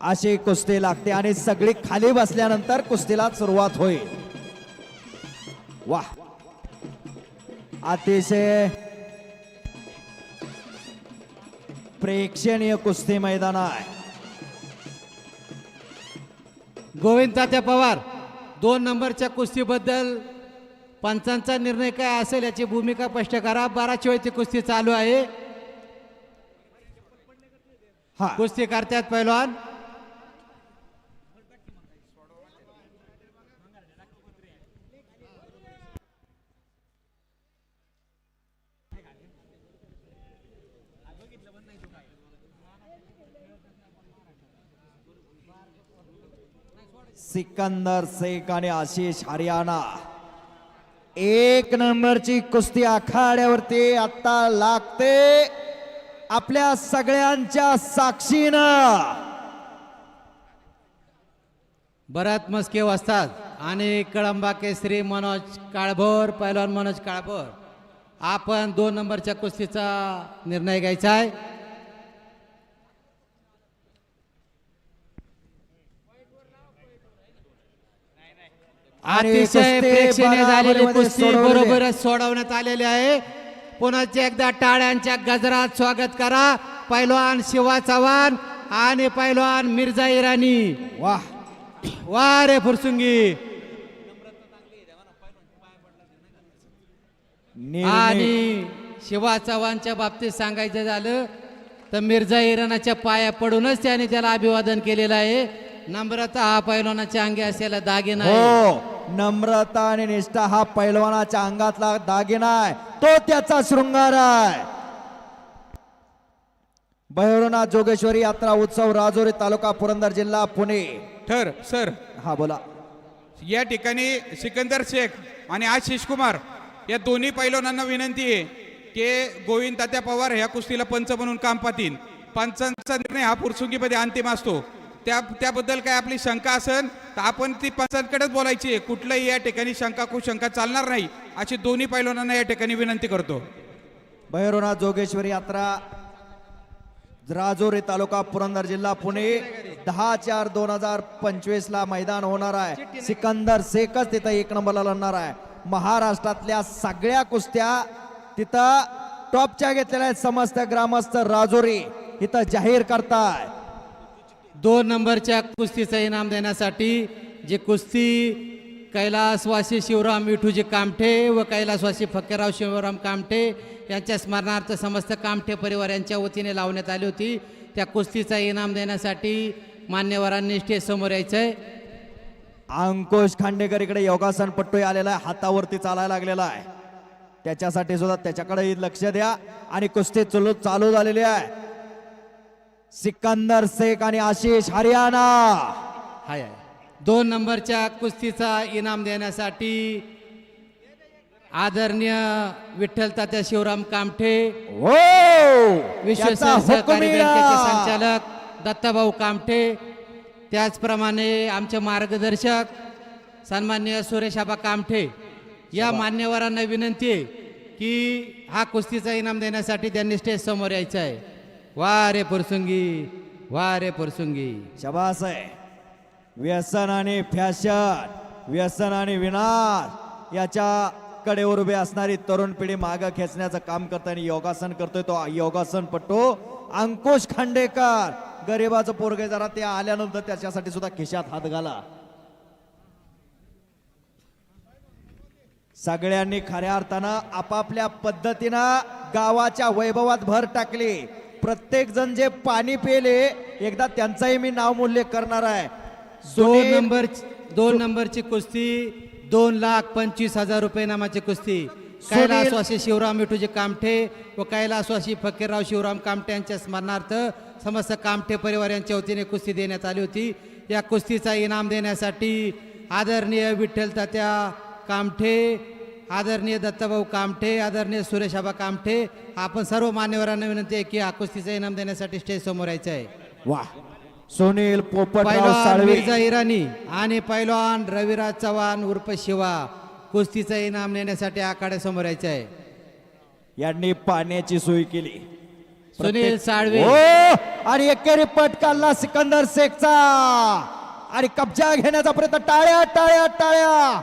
अशी कुस्ती लागते आणि सगळी खाली बसल्यानंतर कुस्तीला सुरुवात होईल. वा अतिशय प्रेक्षणीय कुस्ती मैदान आहे. गोविंद तात्या पवार दोन नंबरच्या कुस्तीबद्दल पंचांचा निर्णय काय असेल याची भूमिका स्पष्ट करा. बाराची वेळ ती कुस्ती चालू आहे. हा. कुस्ती करतात पैलवान. सिकंदर शेख आणि आशिष हरियाणा. एक नंबरची कुस्ती आखाड्यावरती आता लागते. आपल्या सगळ्यांच्या साक्षीनं. बऱ्याच मस्के वाजतात. आणि कळंबा केसरी मनोज काळभोर पैलवान मनोज काळभोर. आपण दोन नंबरच्या कुस्तीचा निर्णय घ्यायचा आहे. अतिशय प्रेक्षणीय झालेली कुस्ती. बरोबरच सोडवण्यात आलेली आहे. पुन्हा एकदा टाळ्यांच्या गजरात स्वागत करा. पैलवान शिवा चव्हाण आणि पैलवान मिर्झा इराणी. वाह. वा रे फुरसुंगी. आणि शिवा चव्हाणच्या बाबतीत सांगायचं झालं तर मिर्झा इराणाच्या पाया पडूनच त्याने त्याला अभिवादन केलेलं आहे. नम्रता हा पैलवानाच्या अंगी असलेला दागिना आहे हो नम्रता आणि निष्ठा हा पैलवानाच्या अंगातला दागिना आहे तो त्याचा शृंगार आहे. भैरवनाथ जोगेश्वरी यात्रा उत्सव राजोरी तालुका पुरंदर जिल्हा पुणे. ठर सर. हा बोला. या ठिकाणी सिकंदर शेख आणि आशिष कुमार या दोन्ही पैलवानांना विनंती आहे की गोविंद तात्या पवार ह्या कुस्तीला पंच म्हणून काम पाहतील. पंचांचा निर्णय हा पुरसुंगीमध्ये अंतिम असतो. त्या त्याबद्दल काय आपली शंका असेल तर आपण ती पंचायतकडेच बोलायची. आहे कुठलंही या ठिकाणी शंका कुशंका चालणार नाही. अशी दोन्ही पैलवानांना या ठिकाणी विनंती करतो. भैरवनाथ जोगेश्वरी यात्रा राजोरी तालुका पुरंदर जिल्हा पुणे. दहा चार दोन हजार पंचवीस ला मैदान होणार आहे. सिकंदर शेखच तिथं एक नंबरला लढणार आहे. महाराष्ट्रातल्या सगळ्या कुस्त्या तिथं टॉपच्या घेतलेल्या आहेत. समस्त ग्रामस्थ राजोरी इथं जाहीर करताय. दोन नंबरच्या कुस्तीचं इनाम देण्यासाठी जे कुस्ती कैलासवासी शिवराम विठूजी कामठे व कैलासवासी फक्केराव शिवराम कामठे यांच्या स्मरणार्थ समस्त कामठे परिवार यांच्या वतीने लावण्यात आली होती. त्या कुस्तीचा इनाम देण्यासाठी मान्यवरांनी स्टेज समोर यायचं आहे अंकुश खांडेकर इकडे योगासन पट्टू आलेला आहे हातावरती चालायला लागलेला आहे. त्याच्यासाठी सुद्धा त्याच्याकडे लक्ष द्या. आणि कुस्ती चलू चालू झालेली आहे. सिकंदर शेख आणि आशिष हरियाणा. हाय. दोन नंबरच्या कुस्तीचा इनाम देण्यासाठी आदरणीय विठ्ठल तात्या शिवराम कामठे हो! संचालक दत्ताभाऊ कामठे त्याचप्रमाणे आमचे मार्गदर्शक सन्मान्य सुरेशाबा कामठे. या मान्यवरांना विनंती आहे की हा कुस्तीचा इनाम देण्यासाठी त्यांनी स्टेज समोर यायचं आहे. वा रे पुरसुंगी वा रे पुरसुंगी. शबास आहे. व्यसन आणि फॅशन व्यसन आणि विनाश याच्या कडेवर उभे असणारी तरुण पिढी मागं खेचण्याचं काम करतोय आणि योगासन करतोय. तो योगासन पट्टो अंकुश खांडेकर. गरीबाचं पोरगे जरा ते आल्यानंतर त्याच्यासाठी सुद्धा खिशात हात घाला. सगळ्यांनी खऱ्या अर्थानं आपापल्या पद्धतीनं गावाच्या वैभवात भर टाकली. प्रत्येक जण जे पाणी पेले एकदा त्यांचाही मी नाव मूल्य करणार आहे. दोन सुनील- नंबर दोन नंबरची कुस्ती दोन लाख पंचवीस हजार रुपये नामाची कुस्ती. कैलासवासी शिवराम विठूजी कामठे व कैलासवासी फकीरराव शिवराम कामठे यांच्या स्मरणार्थ समस्त कामठे परिवार यांच्या वतीने कुस्ती देण्यात आली होती. या कुस्तीचा इनाम देण्यासाठी आदरणीय विठ्ठल तात्या कामठे आदरणीय दत्ताभाऊ कामठे आदरणीय सुरेशाबा कामठे आपण सर्व मान्यवरांना विनंती आहे की हा कुस्तीचा इनाम देण्यासाठी स्टेज समोर यायचं आहे. वा सुनील पोपटराव पैलवान साळवे. मिर्झा इराणी आणि पैलवान रविराज चव्हाण उर्फ शिवा कुस्तीचं इनाम नेण्यासाठी आखाड्यासमोर यायचं आहे. यांनी पाण्याची सोय केली. सुनील साळवे. आणि एकेरी पट काढला सिकंदर शेखचा. आणि कब्जा घेण्याचा प्रयत्न. टाळ्या टाळ्या टाळ्या.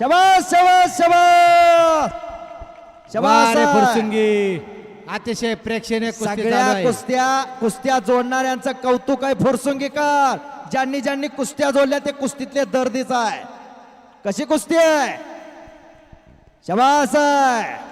शबास शबास शबास! शबास फुरसुंगी. अतिशय प्रेक्षणीय सगळ्या कुस्त्या कुस्त्या जोडणाऱ्यांचं कौतुक आहे फुरसुंगीकर. ज्यांनी ज्यांनी कुस्त्या जोडल्या ते कुस्तीतले दर्दीच आहे. कशी कुस्ती आहे? शबास आहे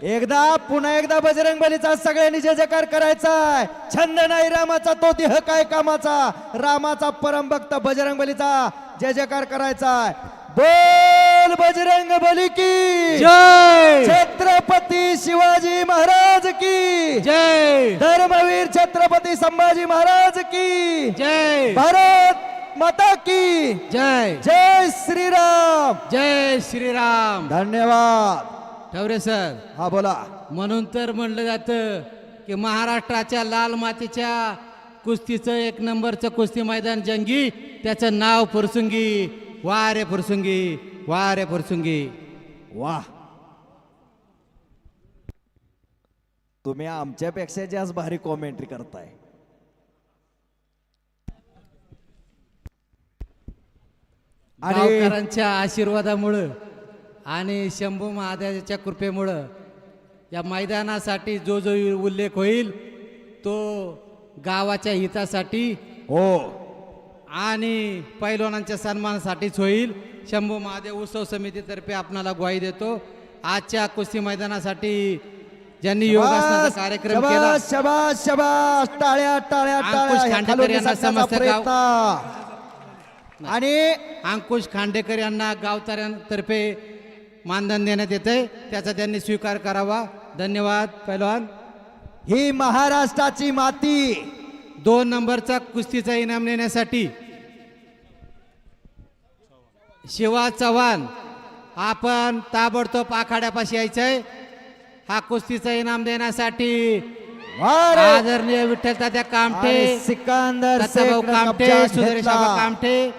एकदा पुन्हा एकदा बजरंग बलीचा सगळ्यांनी जय जयकार करायचा आहे छंद नाही रामाचा तो देह काय कामाचा? रामाचा परम भक्त बजरंग बलीचा जय जयकार करायचा आहे बोल बजरंग बली की! जय! छत्रपती शिवाजी महाराज की! जय! धर्मवीर छत्रपती संभाजी महाराज की! जय! भारत माता की! जय! जय श्रीराम! जय श्रीराम! धन्यवाद! ठवरे सर. हा बोला. म्हणून तर म्हणलं जातं की महाराष्ट्राच्या लाल मातीच्या कुस्तीचं एक नंबरचं कुस्ती मैदान जंगी त्याचं नाव फुरसुंगी. वा रे फुरसुंगी वा रे फुरसुंगी. वा. तुम्ही आमच्यापेक्षा जास्त भारी कॉमेंट्री करताय. आणि गावकरांच्या आशीर्वादामुळं आणि शंभू महादेवाच्या कृपेमुळं या मैदानासाठी जो जो उल्लेख होईल तो गावाच्या हितासाठी हो. आणि पैलवानांच्या सन्मानासाठीच होईल. शंभू महादेव उत्सव समितीतर्फे आपणाला ग्वाही देतो. आजच्या कुस्ती मैदानासाठी ज्यांनी योगासनाचा शबास, कार्यक्रम केला शबास शबास शबास टाळ्या टाळ्या अंकुश खांडेकर यांना समस्त गाव-. आणि अंकुश खांडेकर यांना गावताऱ्यांतर्फे मानधन देण्यात येते त्याचा त्यांनी स्वीकार करावा. धन्यवाद पैलवान. ही महाराष्ट्राची माती. दोन नंबरचा कुस्तीचा इनाम नेण्यासाठी शिवा चव्हाण आपण ताबडतोब आखाड्यापाशी यायचंय. हा कुस्तीचा इनाम देण्यासाठी. आदरणीय विठ्ठल तात्या कामठे सिकंदर कामठे. आबा कामठे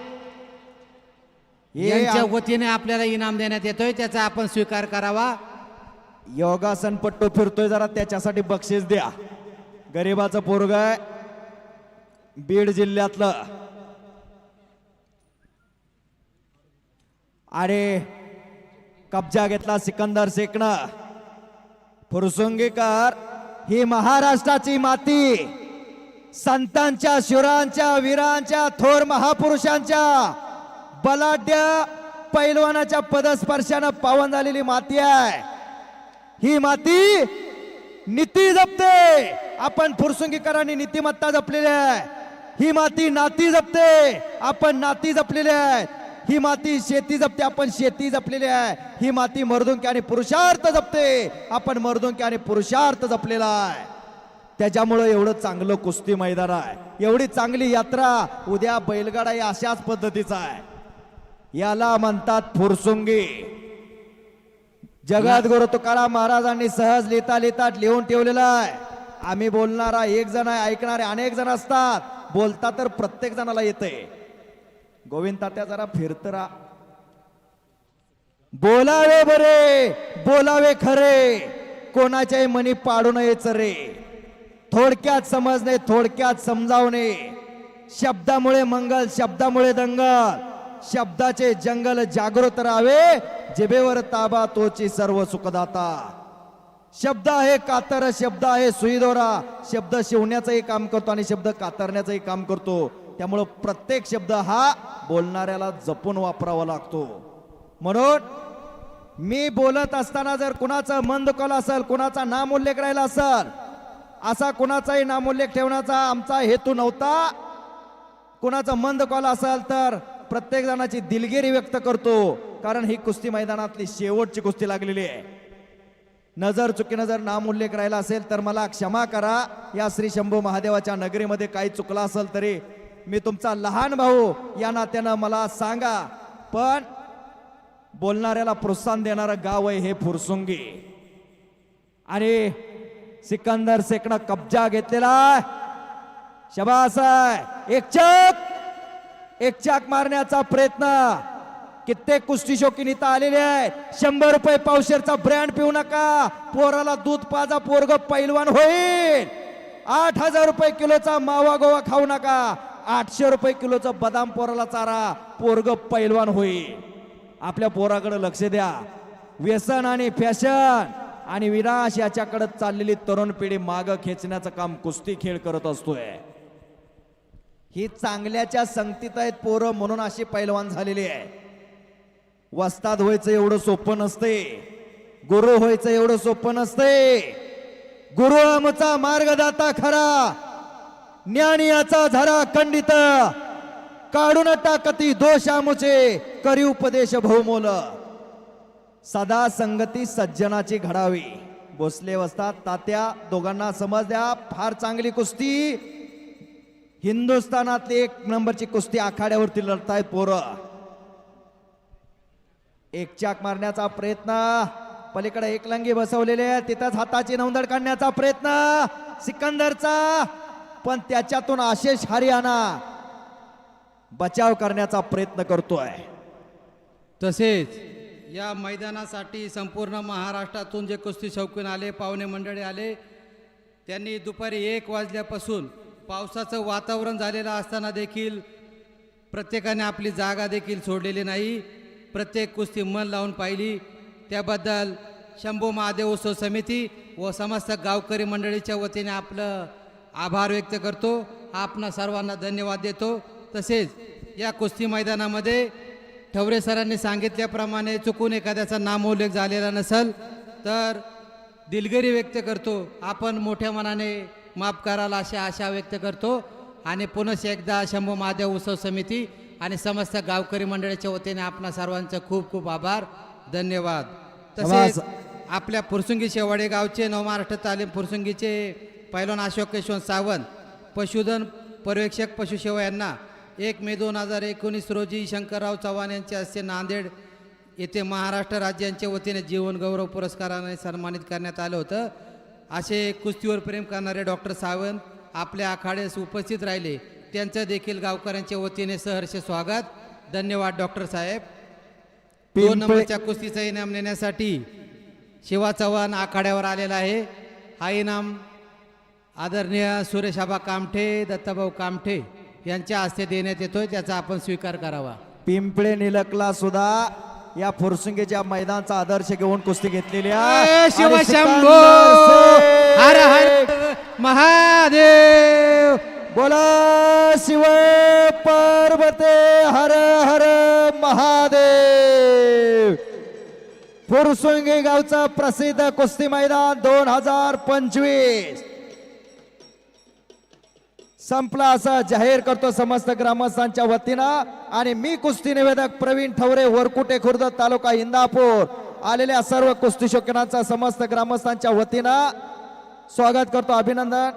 यांच्या वतीने आपल्याला इनाम देण्यात येतोय त्याचा आपण स्वीकार करावा. योगासन पट्टू फिरतोय जरा त्याच्यासाठी बक्षीस द्या. गरीबाचं पोरग आहे बीड जिल्ह्यातलं. आणि कब्जा घेतला सिकंदर शेखनं. फुरसुंगीकर ही महाराष्ट्राची माती. संतांच्या शिवरांच्या वीरांच्या थोर महापुरुषांच्या. बलाढ्य पैलवानाच्या पदस्पर्शानं पावन झालेली माती आहे. ही माती नीती जपते. आपण फुरसुंगीकरांनी नीतिमत्ता जपलेली आहे. ही माती नाती जपते. आपण नाती जपलेली आहे ही माती शेती जपते. आपण शेती जपलेली आहे. ही माती मर्दुंकी आणि पुरुषार्थ जपते. आपण मर्दुंकी आणि पुरुषार्थ जपलेला आहे. त्याच्यामुळं एवढं चांगलं कुस्ती मैदान आहे. एवढी चांगली यात्रा उद्या बैलगाडा या अशाच पद्धतीचा आहे. याला म्हणतात फुरसुंगी. जगद्गुरु तुकाराम महाराजांनी सहज लिहिता लिहिता लिहून ठेवलेलं आहे. आम्ही बोलणारा एक जण आहे ऐकणारे अनेक जण असतात. बोलता तर प्रत्येक जणाला येते गोविंद तात्या जरा फिरत राहा. बोलावे बरे बोलावे खरे. कोणाच्याही मनी पाडू नयेच रे. थोडक्यात समजणे थोडक्यात समजावणे. शब्दामुळे मंगल शब्दामुळे दंगल. शब्दाचे जंगल जागृत राहावे. जेबेवर ताबा तोची सर्व सुखदाता. शब्द आहे कातर शब्द आहे सुईदोरा. शब्द शिवण्याचंही काम करतो आणि शब्द कातरण्याचंही काम करतो. त्यामुळं प्रत्येक शब्द हा बोलणाऱ्याला जपून वापरावा लागतो. म्हणून मी बोलत असताना जर कुणाचं मन दुखावलं असेल कुणाचा नामोल्लेख राहिला असेल असा कुणाचाही नामोल्लेख ठेवण्याचा आमचा हेतू नव्हता. कुणाचं मन कॉल असेल तर प्रत्येक जणाची दिलगिरी व्यक्त करतो. कारण ही कुस्ती मैदानातली शेवटची कुस्ती लागलेली आहे. नजर चुकीनं जर नामोल्लेख राहिला असेल तर मला क्षमा करा. या श्री शंभू महादेवाच्या नगरीमध्ये काही चुकला असेल तरी मी तुमचा लहान भाऊ या नात्यानं मला सांगा. पण बोलणाऱ्याला प्रोत्साहन देणारं गाव आहे हे फुरसुंगी. आणि सिकंदर शेखनं कब्जा घेतलेला शबा शबास आहे एक एक चाक मारण्याचा प्रयत्न. कित्येक कुस्ती शोकीन इथं आलेले आहेत. शंभर रुपये पावशेरचा ब्रँड पिऊ नका. पोराला दूध पाजा पोरग पैलवान होईल. आठ हजार रुपये किलोचा मावा गोवा खाऊ नका. आठशे रुपये किलोचा बदाम पोराला चारा. पोरग पैलवान होईल. आपल्या पोराकडे लक्ष द्या. व्यसन आणि फॅशन आणि विनाश याच्याकडे चाललेली तरुण पिढी माग खेचण्याचं काम कुस्ती खेळ करत असतोय. ही चांगल्याच्या संगतीत आहेत पोरं म्हणून अशी पैलवान झालेली आहे. वस्ताद व्हायचं एवढं सोपं नसते. गुरु व्हायचं एवढं सोपं नसते. गुरु आमचा मार्गदाता खरा. ज्ञानी याचा झरा खंडित. काढून टाकती दोष आमुचे करी उपदेश बहुमोल. सदा संगती सज्जनाची घडावी. भोसले वस्तात तात्या दोघांना समज द्या. फार चांगली कुस्ती. हिंदुस्थानातली एक नंबरची कुस्ती आखाड्यावरती लढतायत पोरं. एक चाक मारण्याचा प्रयत्न. पलीकडे एक लंगी बसवलेले आहे. तिथंच हाताची नोंदड काढण्याचा प्रयत्न. सिकंदरचा. पण त्याच्यातून आशिष हरियाणा बचाव करण्याचा प्रयत्न करतोय. तसेच या मैदानासाठी संपूर्ण महाराष्ट्रातून जे कुस्ती शौकीन आले पाहुणे मंडळी आले त्यांनी दुपारी एक वाजल्यापासून पावसाचं वातावरण झालेलं असताना देखील प्रत्येकाने आपली जागा देखील सोडलेली नाही. प्रत्येक कुस्ती मन लावून पाहिली. त्याबद्दल शंभू महादेव उत्सव समिती व समस्त गावकरी मंडळीच्या वतीने आपलं आभार व्यक्त करतो. आपणा सर्वांना धन्यवाद देतो. तसेच या कुस्ती मैदानामध्ये ठवरे सरांनी सांगितल्याप्रमाणे चुकून एखाद्याचा नामोल्लेख झालेला नसेल तर दिलगिरी व्यक्त करतो. आपण मोठ्या मनाने माफ कराल अशी आशा व्यक्त करतो. आणि पुनश एकदा शंभू महादेव उत्सव समिती आणि समस्त गावकरी मंडळाच्या वतीने आपणा सर्वांचं खूप खूप आभार. धन्यवाद. तसेच आपल्या फुरसुंगी शेवाडे गावचे नवमहाराष्ट्र तालीम फुरसुंगीचे पैलवान अशोक यशवंत सावंत पशुधन पर्यवेक्षक पशुसेवा यांना एक मे दोन हजार एकोणीस रोजी शंकरराव चव्हाण यांच्या हस्ते नांदेड येथे महाराष्ट्र राज्यांच्या वतीने जीवन गौरव पुरस्काराने सन्मानित करण्यात आलं होतं. असे कुस्तीवर प्रेम करणारे डॉक्टर सावंत आपल्या आखाड्यास उपस्थित राहिले. त्यांचं देखील गावकऱ्यांच्या वतीने सहर्ष स्वागत. धन्यवाद डॉक्टर साहेब. दोन नंबरच्या कुस्तीचा इनाम नेण्यासाठी शिवा चव्हाण आखाड्यावर आलेला आहे. हा इनाम आदरणीय सुरेश आबा कामठे दत्ताभाऊ कामठे यांच्या हस्ते देण्यात येतोय. त्याचा आपण स्वीकार करावा. पिंपळे निलकला सुद्धा या फुरसुंगीच्या मैदानचा आदर्श घेऊन कुस्ती घेतलेली आहे. शिव आणि शंभो सिकंदर हर. हर महादेव! बोला शिव पार्वते हर हर महादेव! फुरसुंगी गावचा प्रसिद्ध कुस्ती मैदान दोन हजार पंचवीस. संपला असं जाहीर करतो समस्त ग्रामस्थांच्या वतीनं. आणि मी कुस्ती निवेदक प्रवीण ठवरे वरकुटे खुर्द तालुका इंदापूर. आलेल्या सर्व कुस्ती शौकीनांचा समस्त ग्रामस्थांच्या वतीनं स्वागत करतो अभिनंदन.